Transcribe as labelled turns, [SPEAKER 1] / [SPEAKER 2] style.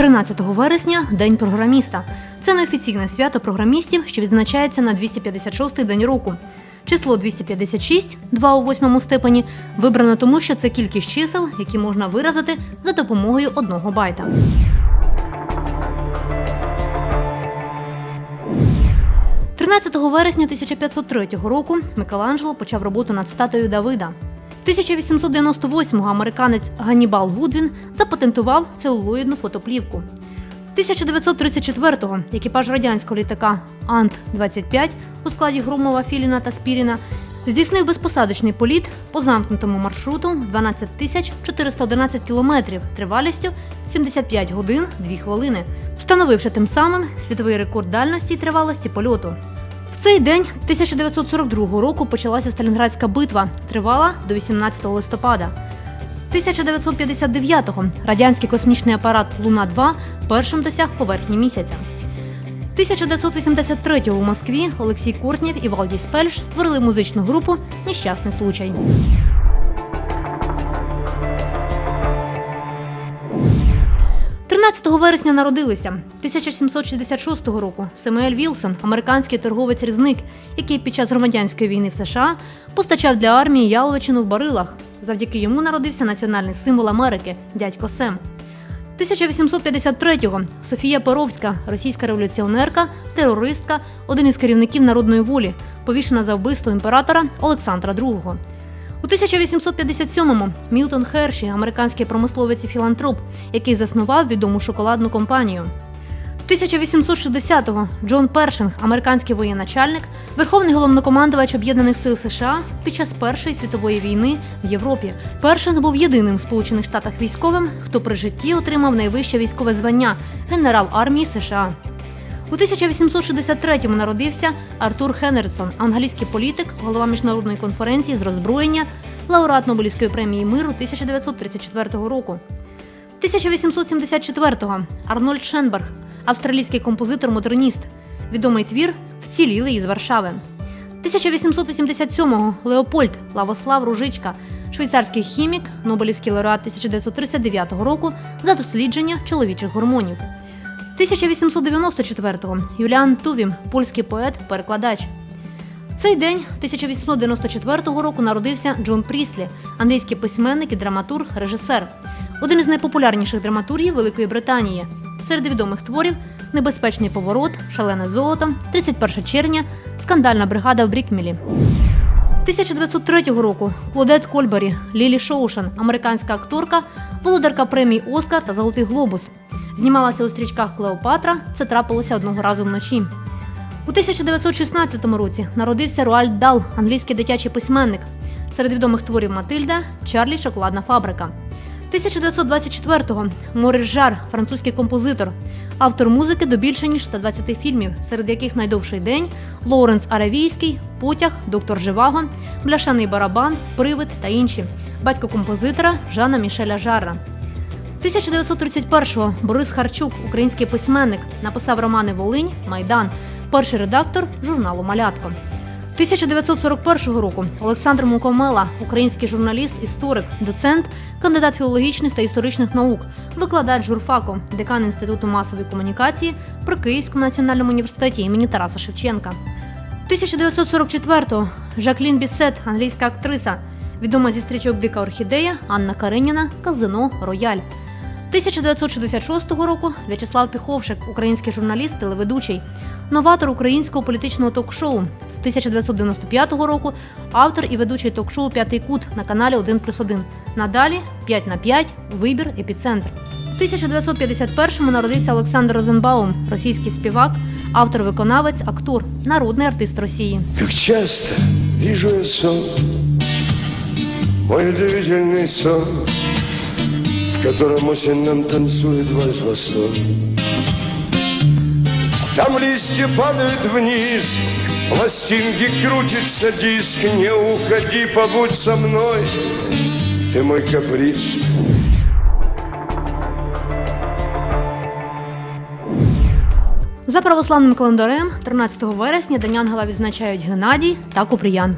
[SPEAKER 1] 13 вересня День програміста. Це неофіційне свято програмістів, що відзначається на 256-й день року. Число 256, 2 у восьмому степені, вибрано тому, що це кількість чисел, які можна виразити за допомогою одного байта. – 13 вересня 1503 року Микеланджело почав роботу над статуєю Давида. 1898-го американець Ганнібал Гудвін запатентував целулоїдну фотоплівку. 1934-го екіпаж радянського літака Ант-25 у складі Громова, Філіна та Спіріна здійснив безпосадочний політ по замкнутому маршруту 12 тисяч 411 кілометрів тривалістю 75 годин 2 хвилини, встановивши тим самим світовий рекорд дальності і тривалості польоту. Цей день 1942 року почалася Сталінградська битва, тривала до 18 листопада. 1959-го радянський космічний апарат Луна-2 першим досяг поверхні місяця. 1983-го у Москві Олексій Кортнєв і Валдіс Пельш створили музичну групу Нещасний случай. – 13 вересня народилися 1766 року Семуель Вілсон, американський торговець-різник, який під час громадянської війни в США постачав для армії яловичину в барилах. Завдяки йому народився національний символ Америки дядько Сем. 1853-го Софія Перовська, російська революціонерка, терористка, один із керівників народної волі, повішена за вбивство імператора Олександра II. У 1857-му Мілтон Херші, американський промисловець і філантроп, який заснував відому шоколадну компанію. 1860-го Джон Першинг, американський воєначальник, верховний головнокомандувач Об'єднаних сил США під час Першої світової війни в Європі. Першинг був єдиним в Сполучених Штатах військовим, хто при житті отримав найвище військове звання генерал армії США. У 1863-му народився Артур Хеннерсон, англійський політик, голова міжнародної конференції з роззброєння, лауреат Нобелівської премії миру 1934 року. 1874-го Арнольд Шенберг, австралійський композитор-модерніст. Відомий твір Вціліли із Варшави. 1887-го Леопольд Лавослав Ружичка, швейцарський хімік, Нобелівський лауреат 1939 року за дослідження чоловічих гормонів. 1894-го Юліан Тувім, польський поет, перекладач. Цей день 1894 року народився Джон Пріслі, англійський письменник і драматург, режисер, один із найпопулярніших драматургів Великої Британії. Серед відомих творів Небезпечний поворот, Шалене золото, 31 червня, Скандальна бригада в Брікмілі. 1903 року Клодет Кольбері, Лілі Шоушен, американська акторка, володарка премій Оскар та Золотий Глобус. Знімалася у стрічках Клеопатра. Це трапилося одного разу вночі. У 1916 році народився Руальд Дал, англійський дитячий письменник. Серед відомих творів Матильда, Чарлі Шоколадна фабрика. 1924-го Морис Жар, французький композитор, автор музики до більше ніж 120 фільмів, серед яких найдовший день Лоуренс Аравійський, Потяг, Доктор Живаго, Бляшаний барабан, Привид та інші. Батько композитора Жана Мішеля Жарра. 1931-го Борис Харчук, український письменник, написав романи Волинь, Майдан, перший редактор журналу Малятко. 1941 року Олександр Мукомела, український журналіст, історик, доцент, кандидат філологічних та історичних наук, викладач журфаку, декан Інституту масової комунікації при Київському національному університеті імені Тараса Шевченка. 1944-го Жаклін Бісет, англійська актриса, відома зі стрічок Дика орхідея, Анна Кареніна, Казино, Рояль. 1966 року В'ячеслав Піховшик, український журналіст, телеведучий, новатор українського політичного ток-шоу. З 1995 року автор і ведучий ток-шоу П'ятий кут на каналі 1+,1. Надалі 5 на 5, вибір, епіцентр. У 1951-му народився Олександр Розенбаум, російський співак, автор-виконавець, актор, народний артист Росії.
[SPEAKER 2] Как часто вижу я сон, мой удивительный сон, в котором осень нам танцует вальс восток. Там листья падают вниз, пластинки крутится диск, не уходи, побудь со мной, ты мой каприз.
[SPEAKER 1] За православним календарем 13 вересня День Ангела відзначають Геннадій та Купріян.